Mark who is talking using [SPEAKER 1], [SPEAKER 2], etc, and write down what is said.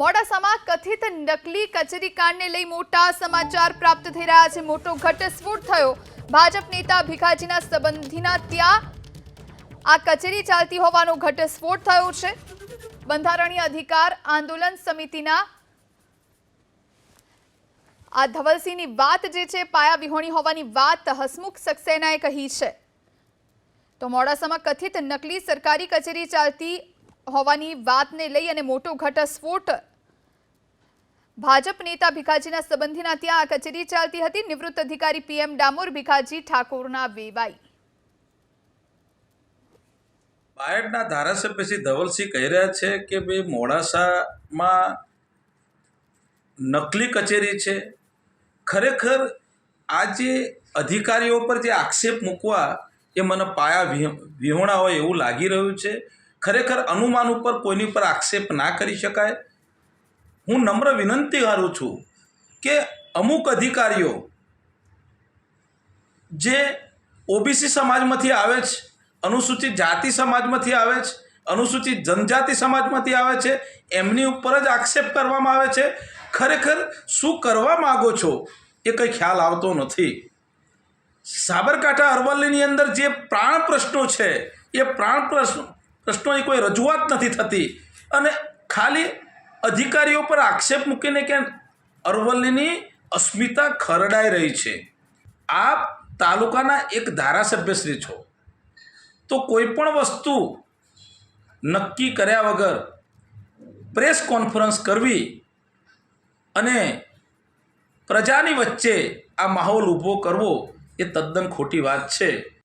[SPEAKER 1] મોડાસામાં કથિત નકલી કચેરી કાંડને લઈ મોટા સમાચાર પ્રાપ્ત થઈ રહ્યા છે. મોટો ઘટસ્ફોટ થયો. ભાજપ નેતા ભીખાજીના સંબંધીના ત્યાં આ કચેરી ચાલતી હોવાનો ઘટસ્ફોટ થયો છે. બંધારણીય અધિકાર આંદોલન સમિતિના આ ધવલસિંહની વાત જે છે, પાયા વિહોણી હોવાની વાત હસમુખ સક્સેનાએ કહી છે. તો મોડાસામાં કથિત નકલી સરકારી કચેરી ચાલતી હોવાની વાતને લઈ અને મોટો ઘટસ્ફોટ ભાજપ નેતા ભીખાજીના સંબંધીના ત્યાં આ કચેરી ચાલતી હતી. નિવૃત્ત અધિકારી પીએમ ડામોર ભીખાજી ઠાકોરના વેવાઈ.
[SPEAKER 2] બાયડના ધારાસભ્ય શ્રી ધવલસિંહ કહી રહ્યા છે કે ભાઈ મોડાસામાં નકલી કચેરી છે. ખરેખર આ જે અધિકારીઓ પર જે આક્ષેપ મૂકવા એ મને પાયા વિહોણા હોય એવું લાગી રહ્યું છે. ખરેખર અનુમાન ઉપર કોઈની પર આક્ષેપ ના કરી શકાય. હું નમ્ર વિનંતી કરું છું કે અમુક અધિકારીઓ જે ઓબીસી સમાજમાંથી આવે છે, અનુસૂચિત જાતિ સમાજમાંથી આવે છે, અનુસૂચિત જનજાતિ સમાજમાંથી આવે છે, એમની ઉપર જ આક્ષેપ કરવામાં આવે છે, ખરેખર શું કરવા માગો છો એ કંઈ ખ્યાલ આવતો નથી. સાબરકાંઠા અરવલ્લીની અંદર જે પ્રાણ પ્રશ્નો છે, એ પ્રાણ પ્રશ્નો પ્રશ્નોની કોઈ રજૂઆત નથી થતી અને ખાલી અધિકારીઓ પર આક્ષેપ મૂકીને કે અરવલ્લીની અસ્મિતા ખરડાઈ રહી છે. આપ તાલુકાના એક ધારાસભ્યશ્રી છો. તો કોઈ પણ વસ્તુ નક્કી કર્યા વગર પ્રેસ કોન્ફરન્સ કરવી અને પ્રજાની વચ્ચે આ માહોલ ઊભો કરવો એ તદ્દન ખોટી વાત છે.